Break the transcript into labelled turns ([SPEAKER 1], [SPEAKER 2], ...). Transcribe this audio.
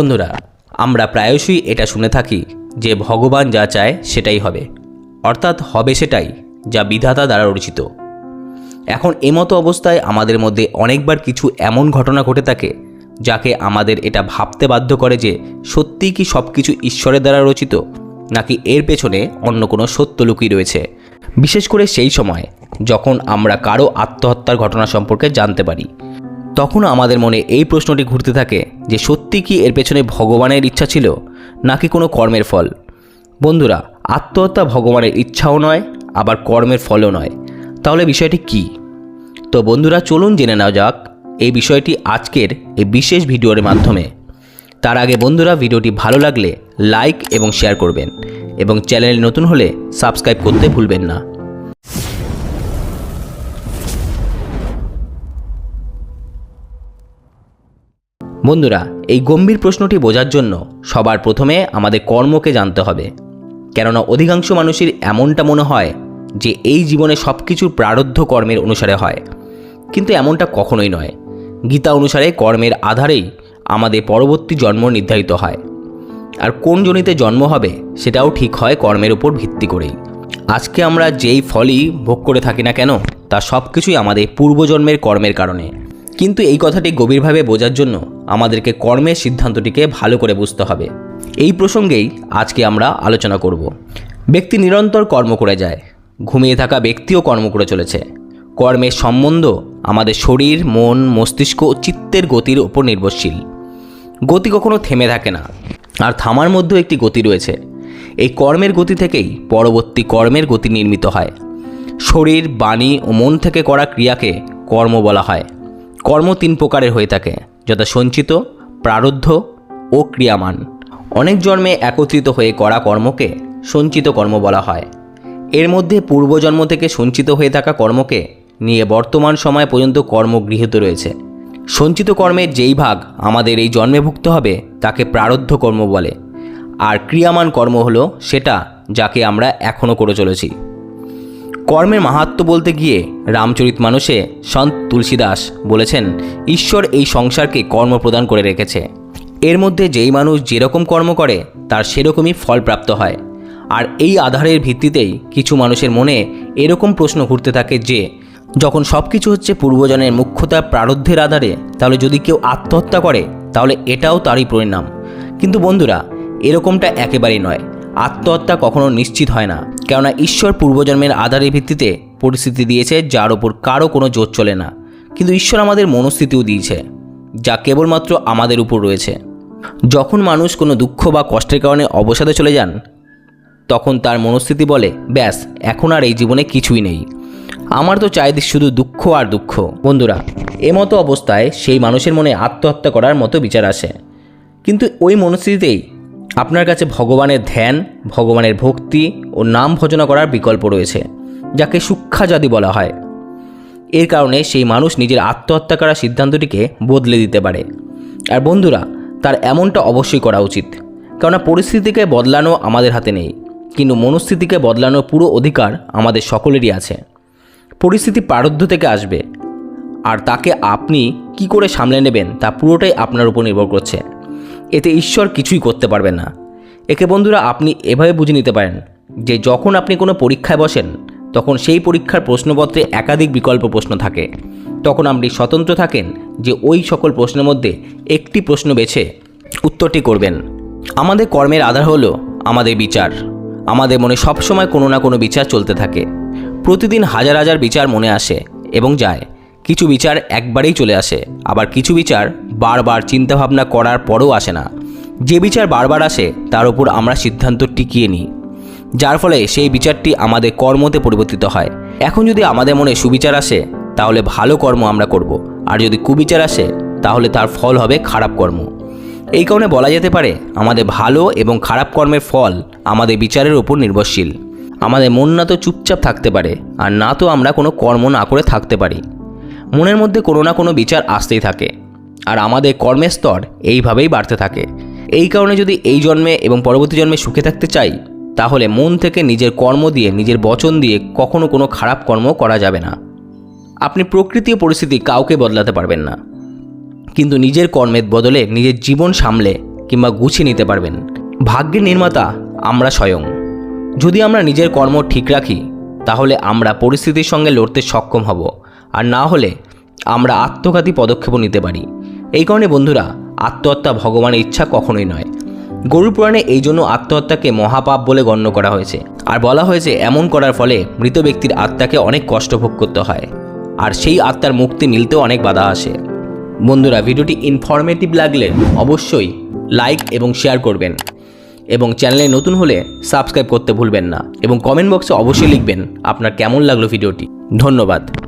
[SPEAKER 1] বন্ধুরা, আমরা প্রায়শই এটা শুনে থাকি যে ভগবান যা চায় সেটাই হবে। অর্থাৎ হবে সেটাই যা বিধাতা দ্বারা রচিত। এখন এমতো অবস্থায় আমাদের মধ্যে অনেকবার কিছু এমন ঘটনা ঘটে থাকে যাকে আমাদের এটা ভাবতে বাধ্য করে যে সত্যিই কি সব কিছু ঈশ্বরের দ্বারা রচিত, নাকি এর পেছনে অন্য কোনো সত্য লুকিয়ে রয়েছে। বিশেষ করে সেই সময় যখন আমরা কারও আত্মহত্যার ঘটনা সম্পর্কে জানতে পারি। তখন আমাদের মনে এই প্রশ্নটি ঘুরতে থাকে যে সত্যি কি এর পেছনে ভগবানের ইচ্ছা ছিল নাকি কোনো কর্মের ফল? বন্ধুরা, আত্মহত্যা ভগবানের ইচ্ছাও নয়, আবার কর্মের ফলও নয়। তাহলে বিষয়টি কি? তো বন্ধুরা, চলুন জেনে নেওয়া যাক এই বিষয়টি আজকের এই বিশেষ ভিডিওর মাধ্যমে। তার আগে বন্ধুরা, ভিডিওটি ভালো লাগলে লাইক এবং শেয়ার করবেন এবং চ্যানেল নতুন হলে সাবস্ক্রাইব করতে ভুলবেন না। বন্ধুরা, এই গম্ভীর প্রশ্নটি বোঝার জন্য সবার প্রথমে আমাদের কর্মকে জানতে হবে। কেননা অধিকাংশ মানুষের এমনটা মনে হয় যে এই জীবনে সব কিছুর প্রারব্ধ কর্মের অনুসারে হয়। কিন্তু এমনটা কখনোই নয়। গীতা অনুসারে কর্মের আধারেই আমাদের পরবর্তী জন্ম নির্ধারিত হয়। আর কোন জনিতে জন্ম হবে, সেটাও ঠিক হয় কর্মের উপর ভিত্তি করেই। আজকে আমরা যেই ফলই ভোগ করে থাকি না কেন, তা সব কিছুই আমাদের পূর্বজন্মের কর্মের কারণে। কিন্তু এই কথাটি গভীরভাবে বোঝার জন্য আমাদেরকে কর্মের সিদ্ধান্তটিকে ভালো করে বুঝতে হবে। এই প্রসঙ্গেই আজকে আমরা আলোচনা করব। ব্যক্তি নিরন্তর কর্ম করে যায়, ঘুমিয়ে থাকা ব্যক্তিও কর্ম করে চলেছে। কর্মের সম্বন্ধ আমাদের শরীর, মন, মস্তিষ্ক ও চিত্তের গতির ওপর নির্ভরশীল। গতি কখনো থেমে থাকে না, আর থামার মধ্যেও একটি গতি রয়েছে। এই কর্মের গতি থেকেই পরবর্তী কর্মের গতি নির্মিত হয়। শরীর, বাণী ও মন থেকে করা ক্রিয়াকে কর্ম বলা হয়। কর্ম তিন প্রকারের হয়ে থাকে, যথা সঞ্চিত প্রারব্ধ ও ক্রিয়ামান। অনেক জন্মে একত্রিত হয়ে করা কর্মকে সঞ্চিত কর্ম বলা হয়। এর মধ্যে পূর্বজন্ম থেকে সঞ্চিত হয়ে থাকা কর্মকে নিয়ে বর্তমান সময় পর্যন্ত কর্ম গৃহীত রয়েছে। সঞ্চিত কর্মের যেই ভাগ আমাদের এই জন্মে ভুক্ত হবে, তাকে প্রারব্ধ কর্ম বলে। আর ক্রিয়ামান কর্ম হলো সেটা যাকে আমরা এখনও করে চলেছি। কর্মের মাহাত্ম্য বলতে গিয়ে রামচরিত মানুষে সন্ত তুলসীদাস বলেছেন, ঈশ্বর এই সংসারকে কর্ম প্রদান করে রেখেছে। এর মধ্যে যেই মানুষ যেরকম কর্ম করে, তার সেরকমই ফল প্রাপ্ত হয়। আর এই আধারের ভিত্তিতেই কিছু মানুষের মনে এরকম প্রশ্ন ঘুরতে থাকে যে, যখন সব কিছু হচ্ছে পূর্বজনের মুখ্যতা প্রারব্ধের আধারে, তাহলে যদি কেউ আত্মহত্যা করে, তাহলে এটাও তারই পরিণাম। কিন্তু বন্ধুরা, এরকমটা একেবারেই নয়। আত্মহত্যা কখনো নিশ্চিত হয় না, কেননা ঈশ্বর পূর্বজন্মের আধারের ভিত্তিতে পরিস্থিতি দিয়েছে যার ওপর কারও কোনো জোর চলে না। কিন্তু ঈশ্বর আমাদের মনস্থিতিও দিয়েছে, যা কেবলমাত্র আমাদের উপর রয়েছে। যখন মানুষ কোনো দুঃখ বা কষ্টের কারণে অবসাদে চলে যান, তখন তার মনস্থিতি বলে, ব্যাস, এখন আর এই জীবনে কিছুই নেই। আমার তো চাইদিক শুধু দুঃখ আর দুঃখ। বন্ধুরা, এমতো অবস্থায় সেই মানুষের মনে আত্মহত্যা করার মতো বিচার আসে। কিন্তু ওই মনস্থিতিতেই আপনার কাছে ভগবানের ধ্যান, ভগবানের ভক্তি ও নাম ভজনা করার বিকল্প রয়েছে, যাকে সূক্ষাজাদি বলা হয়। এর কারণে সেই মানুষ নিজের আত্মহত্যা করার সিদ্ধান্তটিকে বদলে দিতে পারে। আর বন্ধুরা, তার এমনটা অবশ্যই করা উচিত, কেননা পরিস্থিতিকে বদলানো আমাদের হাতে নেই, কিন্তু মনস্থিতিকে বদলানোর পুরো অধিকার আমাদের সকলেরই আছে। পরিস্থিতি প্রারব্ধ থেকে আসবে, আর তাকে আপনি কি করে সামলে নেবেন তা পুরোটাই আপনার উপর নির্ভর করছে। এতে ঈশ্বর কিছুই করতে পারবেন না। একে বন্ধুরা, আপনি এভাবে বুঝে নিতে পারেন যে যখন আপনি কোনো পরীক্ষায় বসেন, তখন সেই পরীক্ষার প্রশ্নপত্রে একাধিক বিকল্প প্রশ্ন থাকে। তখন আপনি স্বতন্ত্র থাকেন যে ওই সকল প্রশ্নের মধ্যে একটি প্রশ্ন বেছে উত্তরটি করবেন। আমাদের কর্মের আধার হলো আমাদের বিচার। আমাদের মনে সবসময় কোনো না কোনো বিচার চলতে থাকে। প্রতিদিন হাজার হাজার বিচার মনে আসে এবং যায়। কিছু বিচার একবারেই চলে আসে, আবার কিছু বিচার বারবার চিন্তাভাবনা করার পরেও আসে না। যে বিচার বারবার আসে, তার উপর আমরা সিদ্ধান্ত টিকিয়ে নিই। যার ফলে সেই বিচারটি আমাদের কর্মতে পরিবর্তিত হয়। এখন যদি আমাদের মনে সুবিচার আসে, তাহলে ভালো কর্ম আমরা করব। আর যদি কুবিচার আসে, তাহলে তার ফল হবে খারাপ কর্ম। এই কারণে বলা যেতে পারে, আমাদের ভালো এবং খারাপ কর্মের ফল আমাদের বিচারের উপর নির্ভরশীল। আমাদের মন না তো চুপচাপ থাকতে পারে, আর না তো আমরা কোনো কর্ম না করে থাকতে পারি। মনের মধ্যে কোনো না কোনো বিচার আসতেই থাকে। আর আমাদের কর্মের স্তর এইভাবেই বাড়তে থাকে। এই কারণে যদি এই জন্মে এবং পরবর্তী জন্মে সুখে থাকতে চাই, তাহলে মন থেকে নিজের কর্ম দিয়ে, নিজের বচন দিয়ে কখনো কোনো খারাপ কর্ম করা যাবে না। আপনি প্রকৃতি ও পরিস্থিতি কাউকে বদলাতে পারবেন না। কিন্তু নিজের কর্মের বদলে নিজের জীবন সামলে কিংবা গুছিয়ে নিতে পারবেন। ভাগ্যের নির্মাতা আমরা স্বয়ং। যদি আমরা নিজের কর্ম ঠিক রাখি, তাহলে আমরা পরিস্থিতির সঙ্গে লড়তে সক্ষম হব। আর না হলে আমরা আত্মঘাতী পদক্ষেপও নিতে পারি। এই কারণে বন্ধুরা, আত্মহত্যা ভগবানের ইচ্ছা কখনোই নয়। গরু পুরাণে এই জন্য আত্মহত্যাকে মহাপাপ বলে গণ্য করা হয়েছে। আর বলা হয়েছে, এমন করার ফলে মৃত ব্যক্তির আত্মাকে অনেক কষ্ট ভোগ করতে হয়। আর সেই আত্মার মুক্তি মিলতেও অনেক বাধা আসে। বন্ধুরা, ভিডিওটি ইনফরমেটিভ লাগলে অবশ্যই লাইক এবং শেয়ার করবেন। এবং চ্যানেলে নতুন হলে সাবস্ক্রাইব করতে ভুলবেন না। এবং কমেন্ট বক্সে অবশ্যই লিখবেন আপনার কেমন লাগল ভিডিওটি। ধন্যবাদ।